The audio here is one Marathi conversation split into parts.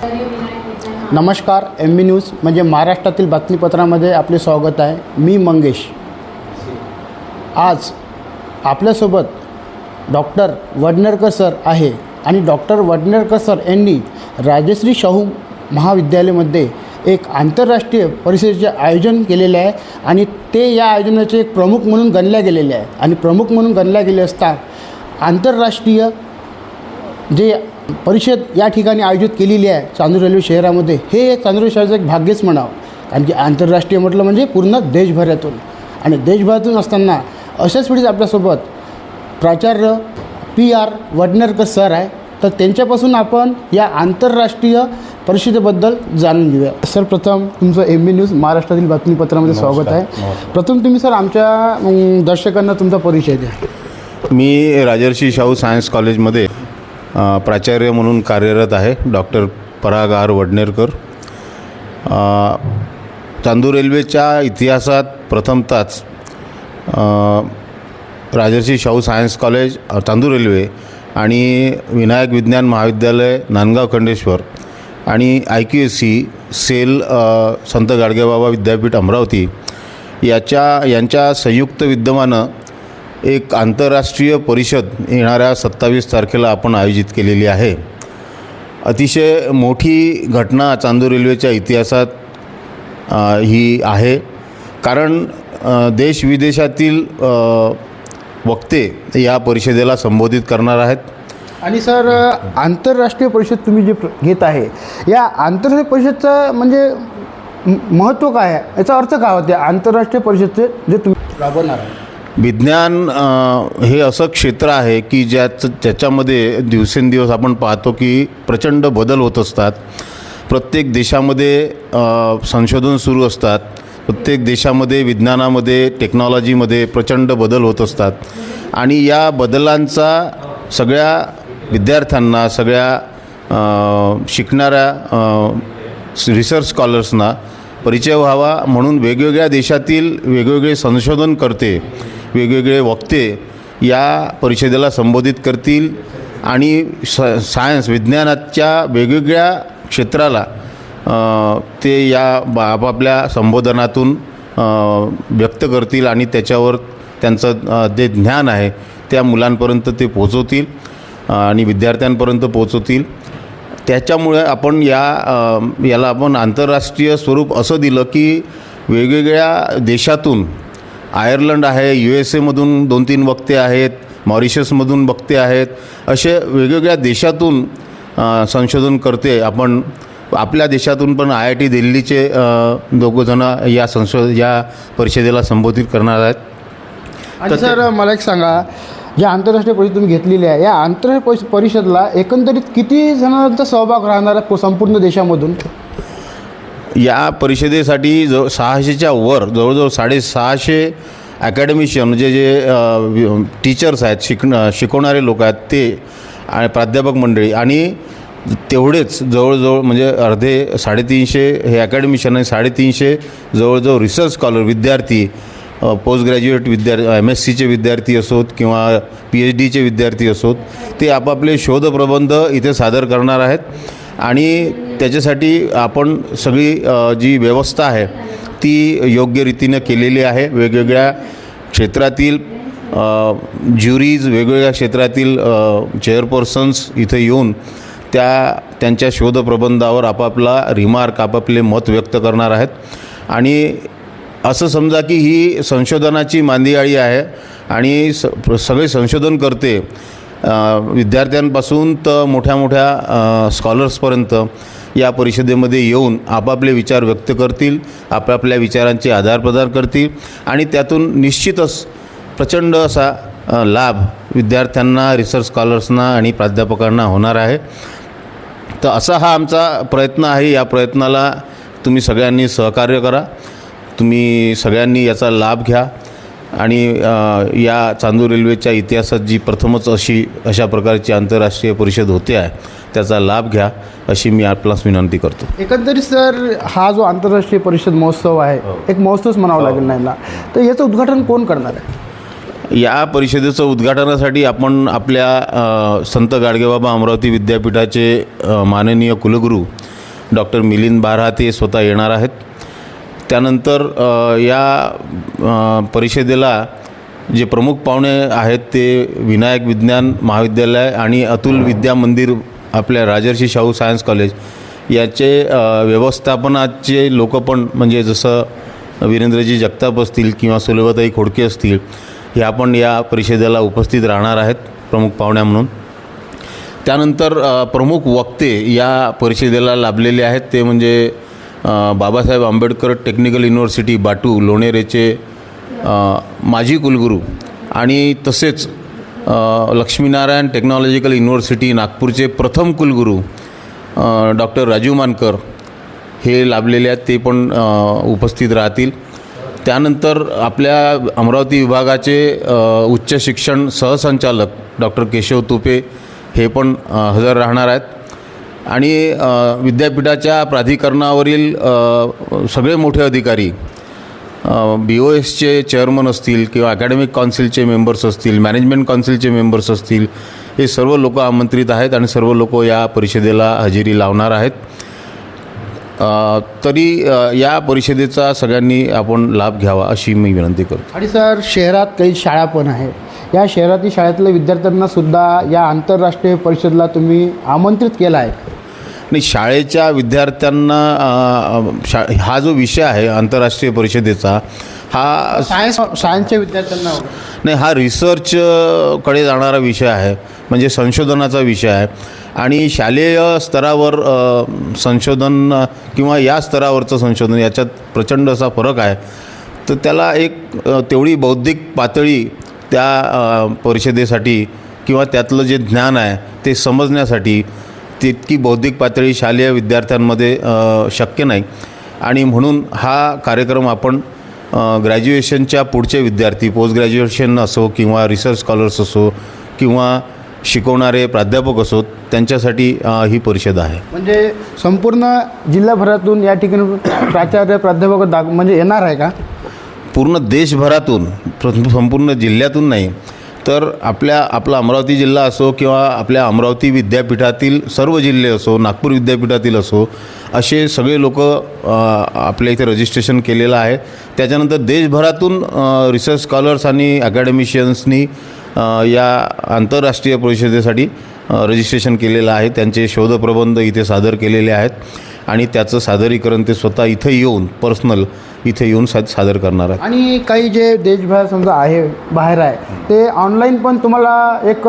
नमस्कार एम बी न्यूज म्हणजे महाराष्ट्रातील बातमीपत्रामध्ये आपले स्वागत आहे. मी मंगेश. आज आपल्यासोबत डॉक्टर वडनेरकर सर आहे आणि डॉक्टर वडनेरकर सर यांनी राजश्री शाहू महाविद्यालयामध्ये एक आंतरराष्ट्रीय परिषदेचे आयोजन केलेले आहे आणि ते या आयोजनाचे एक प्रमुख म्हणून गणल्या गेलेले आहे. आणि प्रमुख म्हणून गणल्या गेले असता आंतरराष्ट्रीय जे परिषद या ठिकाणी आयोजित केलेली आहे चांदूर रेल्वे शहरामध्ये. हे चांदूर शहराचं एक भाग्यच म्हणावं. कारण की आंतरराष्ट्रीय म्हटलं म्हणजे पूर्ण देशभरातून. आणि देशभरातून असताना अशाच वेळीच आपल्यासोबत प्राचार्य पी आर वडनेरकर सर आहे. तर त्यांच्यापासून आपण या आंतरराष्ट्रीय परिषदेबद्दल जाणून घेऊया. सर प्रथम तुमचं एम बी न्यूज महाराष्ट्रातील बातमीपत्रामध्ये स्वागत आहे. प्रथम तुम्ही सर आमच्या दर्शकांना तुमचा परिचय द्या. मी राजर्षी शाहू सायन्स कॉलेजमध्ये प्राचार्य म्हणून कार्यरत आहे डॉक्टर पराग आर वडनेरकर. चांदूर रेल्वेच्या इतिहासात प्रथमतच Rajarshi Shahu science college Chandur railway आणि विनायक विज्ञान महाविद्यालय नांदगाव खंडेश्वर आणि I Q S C cell Sant Gadgebaba विद्यापीठ अमरावती याच्या यांच्या संयुक्त विद्यमानं एक आंतरराष्ट्रीय परिषद येणाऱ्या सत्तावीस तारखेला आपण आयोजित केलेली आहे. अतिशय मोठी घटना चांदूर रेल्वेच्या इतिहासात ही आहे. कारण देश विदेशातील वक्ते या परिषदेला संबोधित करणार आहेत. आणि सर आंतरराष्ट्रीय परिषद तुम्ही जे प्र- घेत आहे या आंतरराष्ट्रीय परिषदचं म्हणजे महत्त्व काय आहे? याचा अर्थ काय होते? आंतरराष्ट्रीय परिषदचे जे तुम्ही राबवणार आहे. विज्ञान हे असं क्षेत्र आहे की ज्याच ज्याच्यामध्ये दिवसेंदिवस आपण पाहतो की प्रचंड बदल होत असतात. प्रत्येक देशामध्ये संशोधन सुरू असतात. प्रत्येक देशामध्ये विज्ञानामध्ये टेक्नॉलॉजीमध्ये प्रचंड बदल होत असतात. आणि या बदलांचा सगळ्या विद्यार्थ्यांना सगळ्या शिकणाऱ्या रिसर्च स्कॉलर्सना परिचय व्हावा म्हणून वेगवेगळ्या देशातील वेगवेगळे संशोधन करते. वेगवेगळे वक्ते या परिषदेला संबोधित करतील आणि स सायन्स विज्ञानाच्या वेगवेगळ्या क्षेत्राला ते या बा- आपापल्या संबोधनातून व्यक्त करतील आणि त्याच्यावर त्यांचं जे ज्ञान आहे त्या मुलांपर्यंत ते पोचवतील आणि विद्यार्थ्यांपर्यंत पोचवतील. त्याच्यामुळे आपण या याला आपण आंतरराष्ट्रीय स्वरूप असं दिलं की वेगवेगळ्या देशातून आयर्लंड आहे यू एस एमधून दोन तीन वक्ते आहेत मॉरिशसमधून वक्ते आहेत असे वेगवेगळ्या देशातून संशोधन करते. आपण आपल्या देशातून पण आय आय टी दिल्लीचे दोघंजणं या संशोध या परिषदेला संबोधित करणार आहेत. आणि सर मला एक सांगा ज्या आंतरराष्ट्रीय परिषद तुम्ही घेतलेली आहे या आंतरराष्ट्रीय परिष- परिषदला एकंदरीत किती जणांचा सहभाग राहणार आहे संपूर्ण देशामधून? या परिषदेसाठी जवळ सहाशेच्या वर जवळजवळ साडेसहाशे अकॅडमिशियन म्हणजे जे टीचर्स आहेत शिकण शिकवणारे लोक आहेत ते आणि प्राध्यापक मंडळी आणि तेवढेच जवळजवळ म्हणजे अर्धे साडेतीनशे हे अकॅडमिशियन आणि साडेतीनशे जवळजवळ रिसर्च स्कॉलर विद्यार्थी पोस्ट ग्रॅज्युएट विद्यार्थी एम एस सीचे विद्यार्थी असोत किंवा पी एच डीचे विद्यार्थी असोत ते आपापले शोधप्रबंध इथे सादर करणार आहेत. आणि त्याच्यासाठी आपण सगळी जी व्यवस्था आहे ती योग्य रीतीनं केलेली आहे. वेगवेगळ्या क्षेत्रातील ज्युरीज वेगवेगळ्या क्षेत्रातील चेअरपर्सन्स इथे येऊन त्या त्यांच्या शोधप्रबंधावर आपापला रिमार्क आपापले मत व्यक्त करणार आहेत. आणि असं समजा की ही संशोधनाची मांदियाळी आहे आणि स सगळे संशोधन करते विद्यार्थ्यांपासून तर मोठ्या मोठ्या स्कॉलर्सपर्यंत या परिषदेमध्ये येऊन आपापले विचार व्यक्त करतील आपापल्या विचारांचे आधारप्रदान करतील आणि त्यातून निश्चितच प्रचंड असा लाभ विद्यार्थ्यांना रिसर्च स्कॉलर्सना आणि प्राध्यापकांना होणार आहे. तर असा हा आमचा प्रयत्न आहे. या प्रयत्नाला तुम्ही सगळ्यांनी सहकार्य करा. तुम्ही सगळ्यांनी याचा लाभ घ्या. आणि या चांदूर रेल्वेच्या इतिहासात जी प्रथमच अशी अशा प्रकारची आंतरराष्ट्रीय परिषद होते आहे त्याचा लाभ घ्या अशी मी आपणास विनंती करतो. एकंदरीत सर हा जो आंतरराष्ट्रीय परिषद महोत्सव आहे एक महोत्सवच म्हणावा लागेल नाही ना तर याचं उद्घाटन कोण करणार आहे? या परिषदेचं उद्घाटनासाठी आपण आपल्या संत गाडगेबाबा अमरावती विद्यापीठाचे माननीय कुलगुरू डॉक्टर मिलिंद बारा ते स्वतः येणार आहेत. त्यानंतर या परिषदेला जे प्रमुख पाहुणे आहेत ते विनायक विज्ञान महाविद्यालय आणि अतुल विद्या मंदिर आपल्या राजर्षी शाहू सायन्स कॉलेज याचे व्यवस्थापनाचे लोक पण म्हणजे जसं वीरेंद्रजी जगताप असतील किंवा सुलभताई खोडके असतील ह्या पण या परिषदेला उपस्थित राहणार आहेत प्रमुख पाहुण्या म्हणून. त्यानंतर प्रमुख वक्ते या परिषदेला लाभलेले आहेत ते म्हणजे बाबासाहेब आंबेडकर टेक्निकल युनिव्हर्सिटी बाटू लोणेरेचे माजी कुलगुरू आणि तसेच लक्ष्मीनारायण टेक्नॉलॉजिकल युनिव्हर्सिटी नागपूरचे प्रथम कुलगुरू डॉक्टर राजू मानकर हे लाभलेले आहेत ते पण उपस्थित राहतील. त्यानंतर आपल्या अमरावती विभागाचे उच्च शिक्षण सहसंचालक डॉक्टर केशव तुपे हे पण हजर राहणार आहेत. आणि विद्यापीठाच्या प्राधिकरणावरील सगळे मोठे अधिकारी बी ओ एसचे चेअरमन असतील किंवा अकॅडमिक काउन्सिलचे मेंबर्स असतील मॅनेजमेंट काउन्सिलचे मेंबर्स असतील हे सर्व लोक आमंत्रित आहेत आणि सर्व लोक या परिषदेला हजेरी लावणार आहेत. तरी या परिषदेचा सगळ्यांनी आपण लाभ घ्यावा अशी मी विनंती करतो. आणि सर शहरात काही शाळा पण आहे या शहरातील शाळेतल्या विद्यार्थ्यांनासुद्धा या आंतरराष्ट्रीय परिषदेला तुम्ही आमंत्रित केलं आहे. नाही शाळेच्या विद्यार्थ्यांना शा हा जो विषय आहे आंतरराष्ट्रीय परिषदेचा हा सायन्स सायन्सच्या विद्यार्थ्यांना नाही हा रिसर्च अ, कडे जाणारा विषय आहे म्हणजे संशोधनाचा विषय आहे. आणि शालेय स्तरावर संशोधन किंवा या स्तरावरचं संशोधन याच्यात प्रचंड असा फरक आहे. तर त्याला एक तेवढी बौद्धिक पातळी त्या परिषदेसाठी किंवा त्यातलं जे ज्ञान आहे ते समजण्यासाठी तितकी बौद्धिक पातळी शालेय विद्यार्थ्यांमध्ये शक्य नाही. आणि म्हणून हा कार्यक्रम आपण ग्रॅज्युएशनच्या पुढचे विद्यार्थी पोस्ट ग्रॅज्युएशन असो किंवा रिसर्च स्कॉलर्स असो किंवा शिकवणारे प्राध्यापक असो त्यांच्यासाठी ही परिषद आहे. म्हणजे संपूर्ण जिल्हाभरातून या ठिकाणी प्राचार्य प्राध्यापक दाग म्हणजे येणार आहे का? पूर्ण देशभरातून प्र- संपूर्ण जिल्ह्यातून नाही. तर आपल्या आपला अमरावती जिल्हा असो किंवा आपल्या अमरावती विद्यापीठातील सर्व जिल्हे असो नागपूर विद्यापीठातील असो असे सगळे लोक आपल्या इथे रजिस्ट्रेशन केलेलं आहे. त्याच्यानंतर देशभरातून रिसर्च स्कॉलर्स आणि अकॅडमिशियन्सनी या आंतरराष्ट्रीय परिषदेसाठी रजिस्ट्रेशन केलेलं आहे. त्यांचे शोधप्रबंध इथे सादर केलेले आहेत. आणि त्याचं सादरीकरण ते स्वतः इथं येऊन पर्सनल इथे येऊन सा सादर करणार आहेत आणि काही जे देशभर समजा आहे बाहेर आहे ते ऑनलाईन पण तुम्हाला एक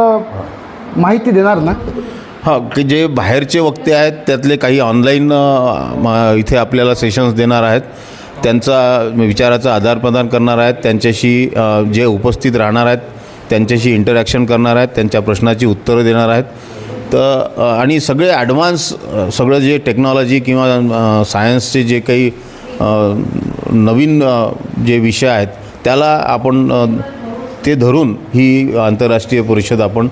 माहिती देणार ना? हां की जे बाहेरचे वक्ते आहेत त्यातले काही ऑनलाईन इथे आपल्याला सेशन्स देणार आहेत. त्यांचा विचाराचं आदानप्रदान करणार आहेत. त्यांच्याशी जे उपस्थित राहणार आहेत त्यांच्याशी इंटरॅक्शन करणार आहेत त्यांच्या प्रश्नाची उत्तरं देणार आहेत. तर आणि सगळे ॲडव्हान्स सगळं जे टेक्नॉलॉजी किंवा सायन्सचे जे काही नवीन जे विषय आहेत त्याला आपण ते धरून ही आंतरराष्ट्रीय परिषद आपण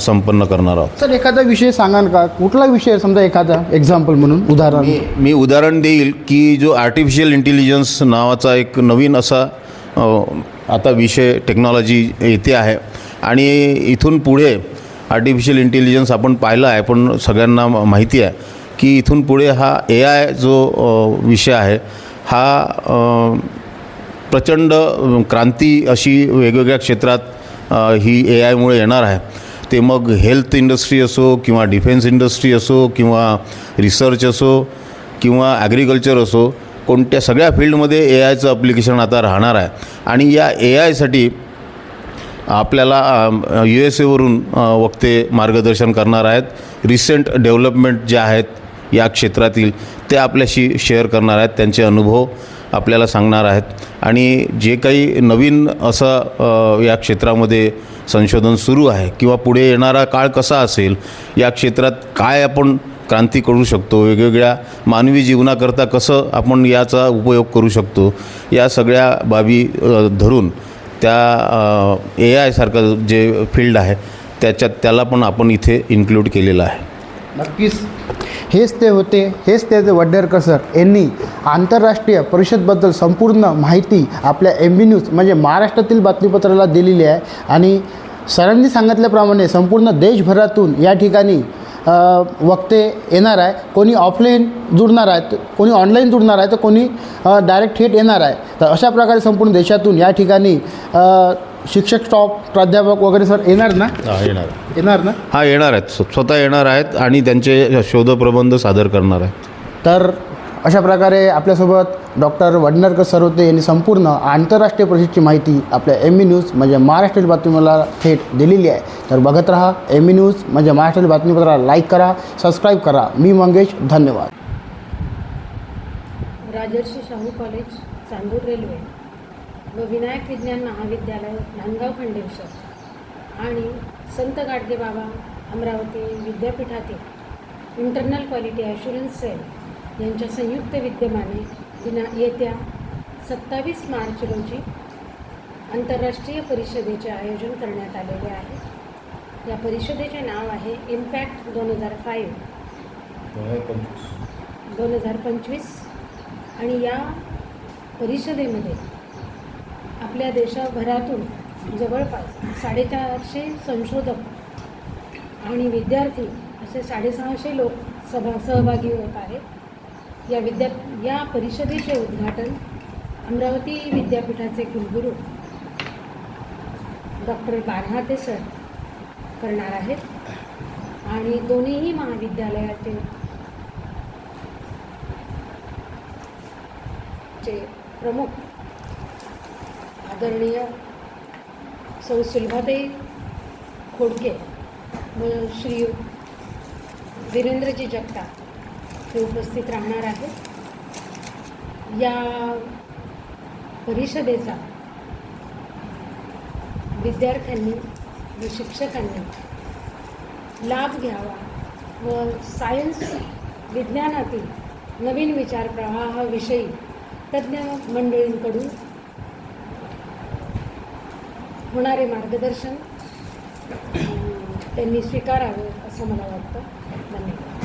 संपन्न करणार आहोत. सर एखादा विषय सांगा ना का? कुठला विषय समजा एखादा एक्झाम्पल म्हणून उदाहरण. मी मी उदाहरण देईल की जो आर्टिफिशियल इंटेलिजन्स नावाचा एक नवीन असा आता विषय टेक्नॉलॉजी येते आहे. आणि इथून पुढे आर्टिफिशियल इंटेलिजन्स आपण पाहिला आहे पण सगळ्यांना माहिती आहे की इथून पुढे हा ए आय जो विषय आहे हा प्रचंड क्रांती अशी वेगवेगळ्या क्षेत्रात ही ए आयमुळे येणार आहे. ते मग हेल्थ इंडस्ट्री असो किंवा डिफेन्स इंडस्ट्री असो किंवा रिसर्च असो किंवा ॲग्रिकल्चर असो कोणत्या सगळ्या फील्डमध्ये ए आयचं अप्लिकेशन आता राहणार आहे. आणि या ए आयसाठी आपल्याला यू एस एवरून वक्ते मार्गदर्शन करणार आहेत. रिसेंट डेव्हलपमेंट जे आहेत या क्षेत्रातील ते आपल्याशी शेअर करणार आहेत त्यांचे अनुभव आपल्याला सांगणार आहेत. आणि जे काही नवीन असं या क्षेत्रामध्ये संशोधन सुरू आहे किंवा पुढे येणारा काळ कसा असेल या क्षेत्रात काय आपण क्रांती करू शकतो वेगवेगळ्या मानवी जीवनाकरता कसं आपण याचा उपयोग करू शकतो या सगळ्या बाबी धरून त्या ए आयसारखं जे फील्ड आहे त्याच्यात त्याला पण आपण इथे इन्क्लूड केलेलं आहे. नक्कीच. हेच ते होते हेच ते ते वड्डेरकर सर यांनी आंतरराष्ट्रीय परिषदबद्दल संपूर्ण माहिती आपल्या एम बी न्यूज म्हणजे महाराष्ट्रातील बातमीपत्राला दिलेली आहे आणि सरांनी सांगितल्याप्रमाणे संपूर्ण देशभरातून या ठिकाणी वक्ते येणार आहे. कोणी ऑफलाईन जुडणार आहे तर कोणी ऑनलाईन जुडणार आहे तर कोणी डायरेक्ट थेट येणार आहे. तर अशा प्रकारे संपूर्ण देशातून या ठिकाणी शिक्षक स्टॉप प्राध्यापक वगैरे सर येणार ना? हा येणार. येणार ना? हा येणार आहेत. स्व- स्वतः येणार आहेत आणि त्यांचे शोधप्रबंध सादर करणार आहेत. तर अशा प्रकारे आपल्यासोबत डॉक्टर वडनरकर सर होते यांनी संपूर्ण आंतरराष्ट्रीय परिषदेची माहिती आपल्या एम ई न्यूज म्हणजे महाराष्ट्रीय बातमीपत्राला थेट दिलेली आहे. तर बघत राहा एम ई न्यूज म्हणजे महाराष्ट्रीय बातमीपत्राला लाईक करा सबस्क्राईब करा. मी मंगेश धन्यवाद. राजर्षी शाहू कॉलेज चांदूर रेल्वे व विनायक विज्ञान महाविद्यालय नांदगाव खंडेश्वर आणि संत गाडगे बाबा अमरावती विद्यापीठातील इंटरनल क्वालिटी ॲश्युरन्स सेल यांच्या संयुक्त विद्यमाने दिना येत्या सत्तावीस मार्च रोजी आंतरराष्ट्रीय परिषदेचे आयोजन करण्यात आलेले आहे. या परिषदेचे नाव आहे इम्पॅक्ट दोन हजार फाईव्ह दोन हजार पंचवीस. आणि या परिषदेमध्ये आपल्या देशभरातून जवळपास साडेचारशे संशोधक आणि विद्यार्थी असे साडेसहाशे लोक सभा सहभागी होत आहेत. या विद्या या परिषदेचे उद्घाटन अमरावती विद्यापीठाचे कुलगुरू डॉक्टर बारहाते सर करणार आहेत आणि दोन्हीही महाविद्यालयाचे चे प्रमुख आदरणीय सौ सुलभाताई खोडके व श्री वीरेंद्रजी जगताप हे उपस्थित राहणार आहेत. या परिषदेचा विद्यार्थ्यांनी व शिक्षकांनी लाभ घ्यावा व सायन्स विज्ञानातील नवीन विचार प्रवाहाविषयी तज्ज्ञ मंडळींकडून होणारे मार्गदर्शन त्यांनी स्वीकारावे असं मला वाटतं. धन्यवाद.